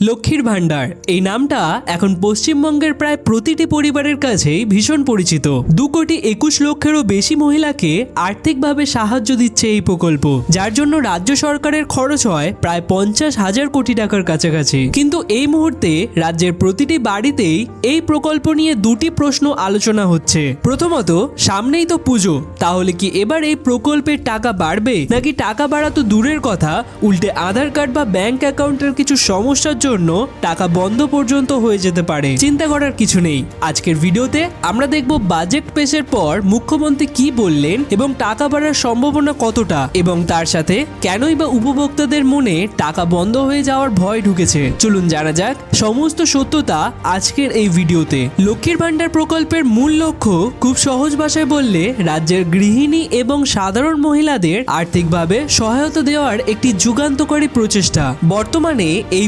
লক্ষ্মীর ভাণ্ডার। এই নামটা এখন পশ্চিমবঙ্গের প্রায় প্রতিটি পরিবারের কাছেই ভীষণ পরিচিত। দু কোটি একুশ লক্ষেরও বেশি মহিলাকে আর্থিকভাবে সাহায্য দিচ্ছে এই প্রকল্প, যার জন্য রাজ্য সরকারের খরচ হয় প্রায় পঞ্চাশ হাজার কোটি টাকার কাছাকাছি। কিন্তু এই মুহূর্তে রাজ্যের প্রতিটি বাড়িতেই এই প্রকল্প নিয়ে দুটি প্রশ্ন আলোচনা হচ্ছে। প্রথমত, সামনেই তো পুজো, তাহলে কি এবার এই প্রকল্পের টাকা বাড়বে? নাকি টাকা বাড়া তো দূরের কথা, উল্টে আধার কার্ড বা ব্যাংক অ্যাকাউন্টের কিছু সমস্যার জন্য টাকা বন্ধ পর্যন্ত হয়ে যেতে পারে। চিন্তা করার কিছু নেই। আজকের ভিডিওতে আমরা দেখব বাজেট পেশের পর মুখ্যমন্ত্রী কি বললেন এবং টাকা বাড়ার সম্ভাবনা কতটা এবং তার সাথে কেনই বা উপভোক্তাদের মনে টাকা বন্ধ হয়ে যাওয়ার ভয় ঢুকেছে। চলুন জানা যাক সমস্ত সত্যতা আজকের এই ভিডিওতে। লক্ষ্মীর ভাণ্ডার প্রকল্পের মূল লক্ষ্য খুব সহজ ভাষায় বললে রাজ্যের গৃহিণী এবং সাধারণ মহিলাদের আর্থিকভাবে সহায়তা দেওয়ার একটি যুগান্তকারী প্রচেষ্টা। বর্তমানে এই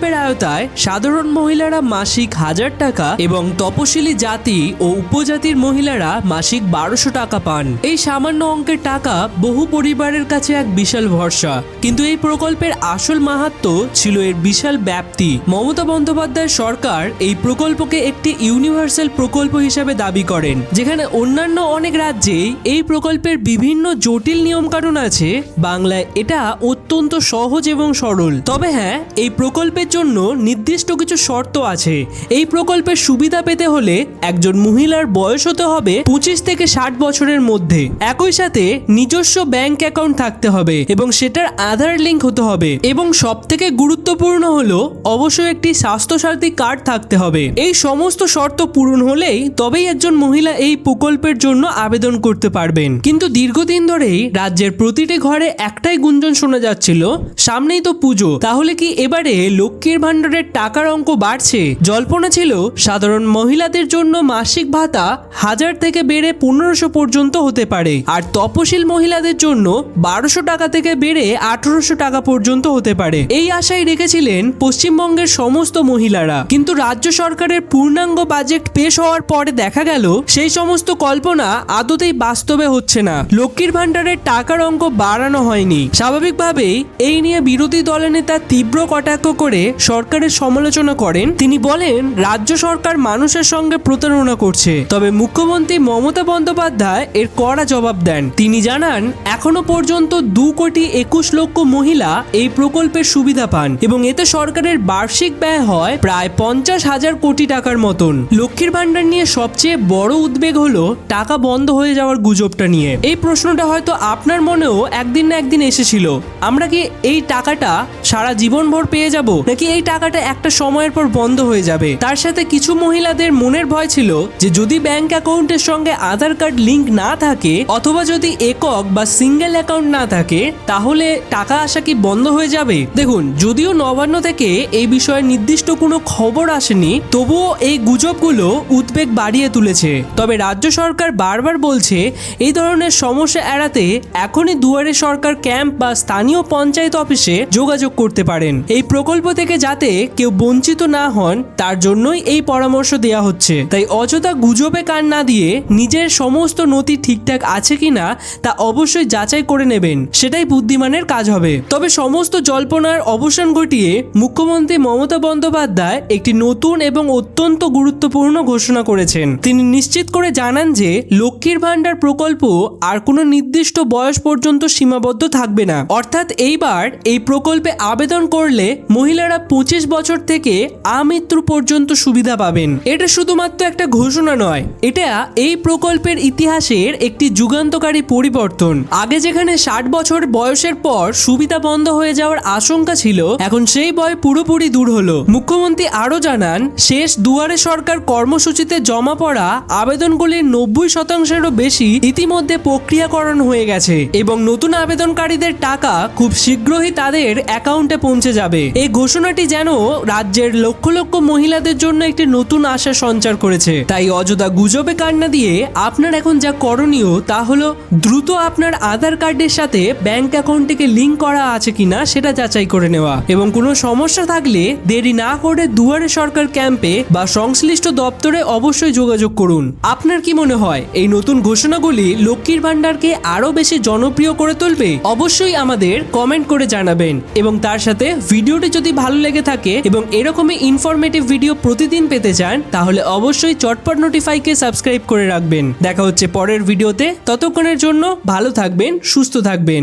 প্রকল্পের আয়তায় সাধারণ মহিলারা মাসিক হাজার টাকা এবং তপশিলি জাতি ও উপজাতির মহিলারা মাসিক বারোশো টাকা পান। এই সামান্য অঙ্কের টাকা বহু পরিবারের কাছে এক বিশাল ভরসা। কিন্তু এই প্রকল্পের আসল মাহাত্ম ছিল এর বিশাল ব্যাপ্তি। মমতা বন্দ্যোপাধ্যায় সরকার এই প্রকল্পকে একটি ইউনিভার্সাল প্রকল্প হিসাবে দাবি করেন, যেখানে অন্যান্য অনেক রাজ্যেই এই প্রকল্পের বিভিন্ন জটিল নিয়মকানুন আছে। বাংলায় এটা অত্যন্ত সহজ এবং সরল। তবে হ্যাঁ এই প্রকল্পের জন্য নির্দিষ্ট কিছু শর্ত আছে। এই প্রকল্পের সুবিধা পেতে হলে একজন মহিলার বয়স হতে হবে পঁচিশ থেকে ষাট বছরের মধ্যে। একই সাথে নিজস্ব ব্যাংক অ্যাকাউন্ট থাকতে হবে এবং সেটার আধার লিঙ্ক হতে হবে। এবং সব থেকে গুরুত্বপূর্ণ হলো, অবশ্যই একটি স্বাস্থ্যসাথী কার্ড থাকতে হবে। এই সমস্ত শর্ত পূরণ হলেই তবেই একজন মহিলা এই প্রকল্পের জন্য আবেদন করতে পারবেন। কিন্তু দীর্ঘদিন ধরেই রাজ্যের প্রতিটি ঘরে একটাই গুঞ্জন শোনা যাচ্ছিল, সামনেই তো পুজো, তাহলে কি এবারে লক্ষ্মীর ভাণ্ডারের টাকার অঙ্ক বাড়ছে। জল্পনা ছিল, সাধারণ মহিলাদের জন্য মাসিক ভাতা হাজার থেকে বেড়ে পনেরোশো পর্যন্ত হতে পারে। আর তপশিল মহিলাদের জন্য বারোশো টাকা থেকে বেড়ে আঠারোশো টাকা পর্যন্ত হতে পারে। এই আশায় রেখেছিলেন পশ্চিমবঙ্গের সমস্ত মহিলারা। কিন্তু রাজ্য সরকারের পূর্ণাঙ্গ বাজেট পেশ হওয়ার পরে দেখা গেল, সেই সমস্ত কল্পনা আদতেই বাস্তবে হচ্ছে না। লক্ষ্মীর ভাণ্ডারের টাকার অঙ্ক বাড়ানো হয়নি। স্বাভাবিকভাবেই এই নিয়ে বিরোধী দলের নেতা তীব্র কটাক্ষ করে সরকারের সমালোচনা করেন। তিনি বলেন, রাজ্য সরকার মানুষের সঙ্গে প্রতারণা করছে। তবে মুখ্যমন্ত্রী মমতা বন্দ্যোপাধ্যায় এর কড়া জবাব দেন। তিনি জানান, এখনও পর্যন্ত দু কোটি একুশ লক্ষ মহিলা এই প্রকল্পের সুবিধা পান এবং এতে সরকারের বার্ষিক ব্যয় হয় প্রায় পঞ্চাশ হাজার কোটি টাকার মতন। লক্ষ্মীর ভাণ্ডার নিয়ে সবচেয়ে বড় উদ্বেগ হলো টাকা বন্ধ হয়ে যাওয়ার গুজবটা নিয়ে। এই প্রশ্নটা হয়তো আপনার মনেও একদিন না একদিন এসেছিল। আমরা কি এই টাকাটা সারা জীবনভর পেয়ে যাব, নাকি এই টাকাটা একটা সময়ের পর বন্ধ হয়ে যাবে? তার সাথে কিছু মহিলাদের মনের ভয় ছিল যে যদি ব্যাংক অ্যাকাউন্টের সঙ্গে আধার কার্ড লিংক না থাকে অথবা যদি একক বা সিঙ্গেল অ্যাকাউন্ট না থাকে, তাহলে টাকা আসা কি বন্ধ হয়ে যাবে? দেখুন, যদিও নবান্ন থেকে এই বিষয়ে নির্দিষ্ট কোনো খবর আসেনি, তবুও এই গুজবগুলো উদ্বেগ বাড়িয়ে তুলেছে। তবে রাজ্য সরকার বারবার বলছে, এই ধরনের সমস্যা এড়াতে এখনই দুয়ারে সরকার ক্যাম্প বা স্থানীয় পঞ্চায়েত অফিসে যোগাযোগ করতে পারেন। এই প্রকল্প থেকে যাতে কেউ বঞ্চিত না হন, তার জন্যই এই পরামর্শ দেওয়া হচ্ছে। তাই অযথা গুজবে কান না দিয়ে নিজের সমস্ত নথি ঠিকঠাক আছে কিনা তা অবশ্যই যাচাই করে নেবেন। সেটাই বুদ্ধিমানের কাজ হবে। তবে সমস্ত জল্পনার অবসান ঘটিয়ে মুখ্যমন্ত্রী মমতা বন্দ্যোপাধ্যায় একটি নতুন এবং অত্যন্ত গুরুত্বপূর্ণ ঘোষণা করেছেন। তিনি নিশ্চিত করে জানান যে, লক্ষ্মীর ভাণ্ডার প্রকল্প আর কোনো নির্দিষ্ট বয়স পর্যন্ত সীমাবদ্ধ থাকবে না। অর্থাৎ এইবার এই প্রকল্পে আবেদন করলে মহিলারা পঁচিশ বছর থেকে আমৃত্যু পর্যন্ত সুবিধা পাবেন। এটা শুধুমাত্র একটা ঘোষণা নয়, এটা এই প্রকল্পের ইতিহাসের একটি যুগান্তকারী পরিবর্তন। আগে যেখানে ষাট বছর বয়সের পর সুবিধা বন্ধ হয়ে যাওয়ার আশঙ্কা ছিল, এখন সেই ভয় পুরোপুরি দূর হলো। মুখ্যমন্ত্রী আরও জানান, শেষ দুয়ারে সরকার কর্মসূচিতে জমা পড়া আবেদনগুলির নব্বই শতাংশেরও বেশি ইতিমধ্যে প্রক্রিয়াকরণ হয়ে গেছে এবং নতুন আবেদনকারীদের টাকা খুব শীঘ্রই তাদের অ্যাকাউন্টে পৌঁছে যাবে। এই ঘোষণাটি যেন রাজ্যের লক্ষ লক্ষ মহিলাদের জন্য একটি নতুন আশা সঞ্চার করেছে। তাই অযথা গুজবে কান্না দিয়ে আপনার এখন যা করণীয় তা হলো দ্রুত আপনার আধার কার্ডের সাথে ব্যাংক অ্যাকাউন্টটিকে লিঙ্ক করা আছে কিনা সেটা যাচাই করে নেওয়া। এবং কোনো সমস্যা থাকলে দেরি না করে দুয়ারে সরকার ক্যাম্পে বা সংশ্লিষ্ট দপ্তরে অবশ্যই যোগাযোগ করুন। আপনার কি মনে হয়, এই নতুন ঘোষণাগুলি লক্ষ্মীর ভাণ্ডারকে আরও বেশি জনপ্রিয় করে তুলবে? অবশ্যই আমাদের কমেন্ট করে জানাবেন। এবং তার সাথে ভিডিওটি যদি ভালো ভালো লেগে থাকে এবং এরকমই ইনফরমেটিভ ভিডিও প্রতিদিন পেতে চান, তাহলে অবশ্যই চটপট নোটিফাইকে সাবস্ক্রাইব করে রাখবেন। দেখা হচ্ছে পরের ভিডিওতে ততক্ষণের জন্য ভালো থাকবেন, সুস্থ থাকবেন।